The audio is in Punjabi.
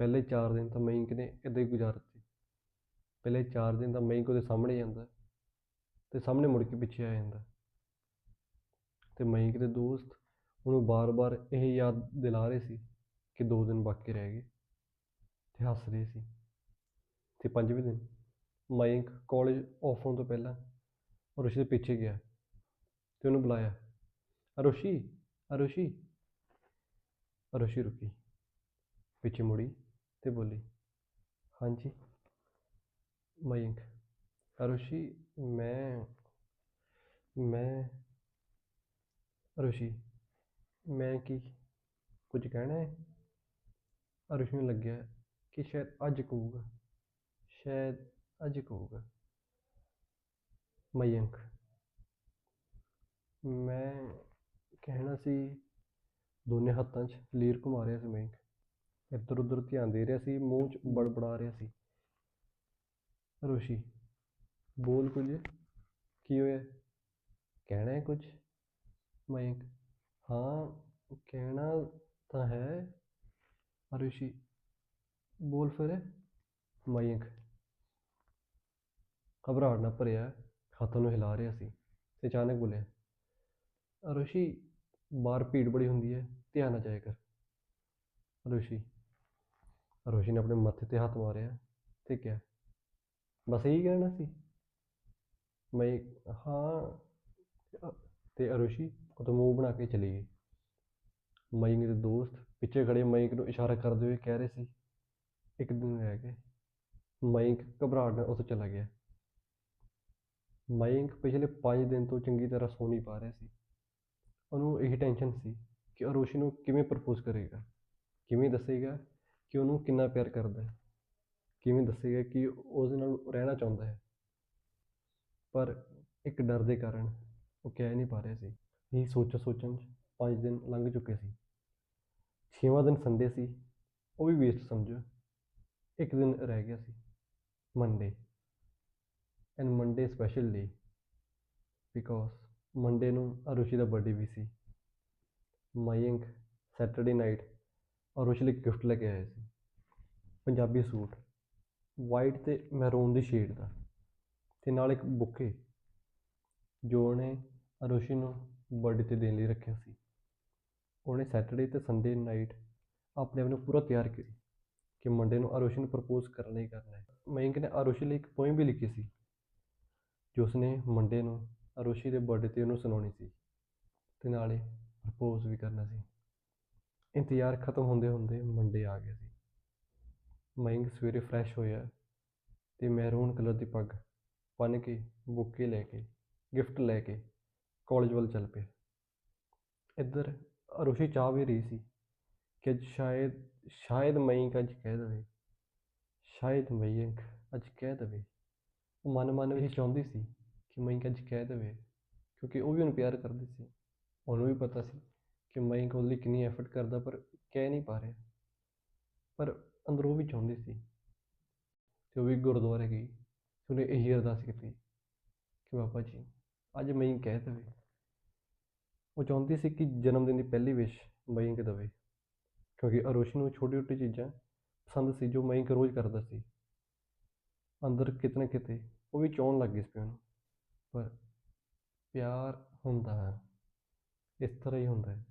ਪਹਿਲੇ 4 ਦਿਨ ਤਾਂ ਮਇੰਕ ਨੇ ਇੱਦਾਂ ਹੀ ਗੁਜ਼ਾਰਤੇ ਪਹਿਲੇ 4 ਦਿਨ ਤਾਂ ਮਇੰਕ ਉਹਦੇ ਸਾਹਮਣੇ ਜਾਂਦਾ ਤੇ ਸਾਹਮਣੇ ਮੁੜ ਕੇ ਪਿੱਛੇ ਆ ਜਾਂਦਾ। ਤੇ ਮਇੰਕ ਦੇ ਦੋਸਤ ਉਹਨੂੰ ਬਾਰ-ਬਾਰ ਇਹ ਯਾਦ ਦਿਲਾ ਰਹੇ ਸੀ ਕਿ 2 ਦਿਨ ਬਾਕੀ ਰਹਿ ਗਏ ਤੇ ਹੱਸ ਰਹੇ ਸੀ। ਤੇ ਪੰਜਵੇਂ ਦਿਨ ਮਇੰਕ ਕਾਲਜ ਆਫ ਹੋਣ ਤੋਂ ਪਹਿਲਾਂ ਰੁਸ਼ੀ ਦੇ ਪਿੱਛੇ ਗਿਆ ਤੇ ਉਹਨੂੰ ਬੁਲਾਇਆ, ਅਰੁਸ਼ੀ ਅਰੁਸ਼ੀ। ਅਰੁਸ਼ੀ ਰੁਕੀ, ਪਿੱਛੇ ਮੁੜੀ। ਤੇ ਬੋਲੀ, ਹਾਂਜੀ, ਮਯੰਕ। ਅਰੁਸ਼ੀ, ਮੈਂ ਮੈਂ, ਅਰੁਸ਼ੀ, ਮੈਂ ਕੀ ਕੁਝ ਕਹਿਣਾ ਹੈ? ਅਰੁਸ਼ੀ ਨੂੰ ਲੱਗਿਆ ਕਿ ਸ਼ਾਇਦ ਅੱਜ ਕਹੂਗਾ, ਸ਼ਾਇਦ ਅੱਜ ਕਹੂਗਾ। ਮਯੰਕ, ਮੈਂ ਕਹਿਣਾ ਸੀ ਦੋਨੇ ਹੱਥਾਂ 'ਚ ਲੀਰ ਘੁਮਾ ਰਿਹਾ ਸੀ ਮਯੰਕ। ਇੱਧਰ ਉੱਧਰ ਧਿਆਨ ਦੇ ਰਿਹਾ ਸੀ, ਮੂੰਹ 'ਚ ਬੜਬੜਾ ਰਿਹਾ ਸੀ। ਰੋਸ਼ੀ, ਬੋਲ ਕੁਝ। ਕੀ ਹੋਇਆ? ਕਹਿਣਾ ਹੈ ਕੁਝ? ਮਯੰਕ ਹਾਂ, ਕਹਿਣਾ ਤਾਂ ਹੈ। ਅਰੁਸ਼ੀ ਬੋਲ ਫਿਰ। ਮਯੰਕ ਘਬਰਾਹਟ ਨਾਲ ਭਰਿਆ, ਹੱਥਾਂ ਨੂੰ ਹਿਲਾ ਰਿਹਾ ਸੀ ਤੇ ਅਚਾਨਕ ਬੋਲਿਆ ਅਰੁਸ਼ੀ ਬਾਹਰ ਭੀੜ ਬੜੀ ਹੁੰਦੀ ਹੈ, ਧਿਆਨ ਨਾਲ ਜਾਇਆ ਕਰ। ਅਰੁਸ਼ੀ ਅਰੁਸ਼ੀ ਨੇ ਆਪਣੇ ਮੱਥੇ ਤੇ ਹੱਥ ਮਾਰਿਆ। ਤੇ ਕਿਹਾ ਬਸ ਇਹੀ ਕਹਿਣਾ ਸੀ। ਮੈਂ ਹਾਂ ਅ- ਤੇ ਅਰੁਸ਼ੀ ਉਦੋਂ ਤੋਂ ਮੂੰਹ ਬਣਾ ਕੇ ਚਲੀ ਗਈ। ਮਯੰਕ ਦੇ ਦੋਸਤ ਪਿੱਛੇ ਖੜੇ ਮਯੰਕ ਨੂੰ ਇਸ਼ਾਰਾ ਕਰਦੇ ਹੋਏ ਕਹਿ ਰਹੇ ਸੀ, ਇੱਕ ਦਿਨ ਰਹਿ ਗਏ। ਮਯੰਕ ਘਬਰਾਹਟ ਨਾਲ ਉੱਥੇ ਚਲਾ ਗਿਆ। ਮਯੰਕ ਪਿਛਲੇ 5 ਦਿਨ ਤੋਂ ਚੰਗੀ ਤਰ੍ਹਾਂ ਸੌ ਨਹੀਂ ਪਾ ਰਿਹਾ ਸੀ। ਉਹਨੂੰ ਇਹ ਟੈਨਸ਼ਨ ਸੀ ਕਿ ਅਰੋਸ਼ੀ ਨੂੰ ਕਿਵੇਂ ਪ੍ਰਪੋਜ਼ ਕਰੇਗਾ, ਕਿਵੇਂ ਦੱਸੇਗਾ ਕਿ ਉਹਨੂੰ ਕਿੰਨਾ ਪਿਆਰ ਕਰਦਾ ਹੈ। ਕਿਵੇਂ ਦੱਸੇਗਾ ਕਿ ਉਹਦੇ ਨਾਲ ਰਹਿਣਾ ਚਾਹੁੰਦਾ ਹੈ। ਪਰ ਇੱਕ ਡਰ ਦੇ ਕਾਰਨ ਉਹ ਕਹਿ ਨਹੀਂ ਪਾ ਰਿਹਾ ਸੀ। ਇਹ ਸੋਚ ਸੋਚਣ 'ਚ ਪੰਜ ਦਿਨ ਲੰਘ ਚੁੱਕੇ ਸੀ। ਛੇਵਾਂ ਦਿਨ ਸੰਡੇ ਸੀ। ਉਹ ਵੀ ਵੇਸਟ ਸਮਝੋ। ਇੱਕ ਦਿਨ ਰਹਿ ਗਿਆ ਸੀ। Monday and Monday special day because Monday ਨੂੰ ਅਰੁਸ਼ੀ ਦਾ ਬਰਥਡੇ ਵੀ ਸੀ। ਮਯੰਕ ਸੈਟਰਡੇ ਨਾਈਟ ਅਰੁਸ਼ੀ ਲਈ ਗਿਫਟ ਲੈ ਕੇ ਆਏ ਸੀ। ਪੰਜਾਬੀ ਸੂਟ ਵਾਈਟ ਤੇ ਮੈਰੂਨ ਦੀ ਸ਼ੇਡ ਦਾ ਤੇ ਨਾਲ ਇੱਕ ਬੁੱਕੇ ਜੋ ਉਹਨੇ ਅਰੁਸ਼ੀ ਨੂੰ ਬਰਥਡੇ ਤੇ ਦੇਣ ਲਈ ਰੱਖਿਆ ਸੀ। ਉਹਨੇ ਸੈਟਰਡੇ ਤੇ ਸੰਡੇ ਨਾਈਟ ਆਪਣੇ ਆਪ ਨੂੰ ਪੂਰਾ ਤਿਆਰ ਕੀਤਾ ਕਿ ਮੰਡੇ ਨੂੰ ਅਰੋਸ਼ੀ ਨੂੰ ਪ੍ਰਪੋਜ਼ ਕਰਨਾ ਹੀ ਕਰਨਾ ਹੈ। ਮਯੰਕ ਨੇ ਅਰੁਸ਼ੀ ਲਈ ਇੱਕ ਪੋਇਮ ਵੀ ਲਿਖੀ ਸੀ, ਜੋ ਉਸਨੇ ਮੰਡੇ ਨੂੰ ਅਰੁਸ਼ੀ ਦੇ ਬਰਥਡੇ ਤੇ ਉਹਨੂੰ ਸੁਣਾਉਣੀ ਸੀ ਤੇ ਨਾਲੇ ਪ੍ਰਪੋਜ਼ ਵੀ ਕਰਨਾ ਸੀ। ਇੰਤਜ਼ਾਰ ਖਤਮ ਹੁੰਦੇ ਹੁੰਦੇ ਮੰਡੇ ਆ ਗਿਆ ਸੀ। ਮਯੰਕ ਸਵੇਰੇ ਫਰੈਸ਼ ਹੋਇਆ ਤੇ ਮੈਰੂਨ ਕਲਰ ਦੀ ਪੱਗ ਬੰਨ੍ਹ ਕੇ, ਬੁੱਕੇ ਲੈ ਕੇ ਗਿਫਟ ਲੈ ਕੇ ਕਾਲਜ ਵੱਲ ਚੱਲ ਪਿਆ। ਇੱਧਰ ਅਰੁਸ਼ੀ ਚਾਹ ਵੀ ਰਹੀ ਸੀ ਕਿ ਅੱਜ ਸ਼ਾਇਦ ਸ਼ਾਇਦ ਮਯੰਕ ਅੱਜ ਕਹਿ ਦੇਵੇ, ਸ਼ਾਇਦ ਮਯੰਕ ਅੱਜ ਕਹਿ ਦੇਵੇ। ਉਹ ਮਨ ਮਨ ਵਿੱਚ ਚਾਹੁੰਦੀ ਸੀ ਕਿ ਮਯੰਕ ਅੱਜ ਕਹਿ ਦੇਵੇ, ਕਿਉਂਕਿ ਉਹ ਵੀ ਉਹਨੂੰ ਪਿਆਰ ਕਰਦੀ ਸੀ, ਉਹਨੂੰ ਵੀ ਪਤਾ ਸੀ। ਕਿ ਮਯੰਕ ਉਹਦੇ ਲਈ ਕਿੰਨੀ ਐਫਰਟ ਕਰਦਾ, ਪਰ ਕਹਿ ਨਹੀਂ ਪਾ ਰਿਹਾ। ਪਰ ਅੰਦਰੋਂ ਵੀ ਚਾਹੁੰਦੀ ਸੀ ਤੇ ਉਹ ਵੀ ਗੁਰਦੁਆਰੇ ਗਈ ਤੇ ਉਹਨੇ ਇਹੀ ਅਰਦਾਸ ਕੀਤੀ ਕਿ ਬਾਬਾ ਜੀ, ਅੱਜ ਮਯੰਕ ਕਹਿ ਦੇਵੇ। ਉਹ ਚਾਹੁੰਦੀ ਸੀ ਕਿ ਜਨਮ ਦਿਨ ਦੀ ਪਹਿਲੀ ਵਿਸ਼ ਮਯੰਕ ਦੇਵੇ, ਕਿਉਂਕਿ ਅਰੋਸ਼ੀ ਨੂੰ ਛੋਟੀ ਛੋਟੀ ਚੀਜ਼ਾਂ ਪਸੰਦ ਸੀ ਜੋ ਮਯੰਕ ਰੋਜ਼ ਕਰਦਾ ਸੀ। ਅੰਦਰ ਕਿਤੇ ਨਾ ਕਿਤੇ ਉਹ ਵੀ ਚਾਹੁਣ ਲੱਗ ਗਈ ਸੀ ਉਹਨੂੰ। ਪਰ ਪਿਆਰ ਹੁੰਦਾ ਹੈ, ਇਸ ਤਰ੍ਹਾਂ ਹੀ ਹੁੰਦਾ ਹੈ।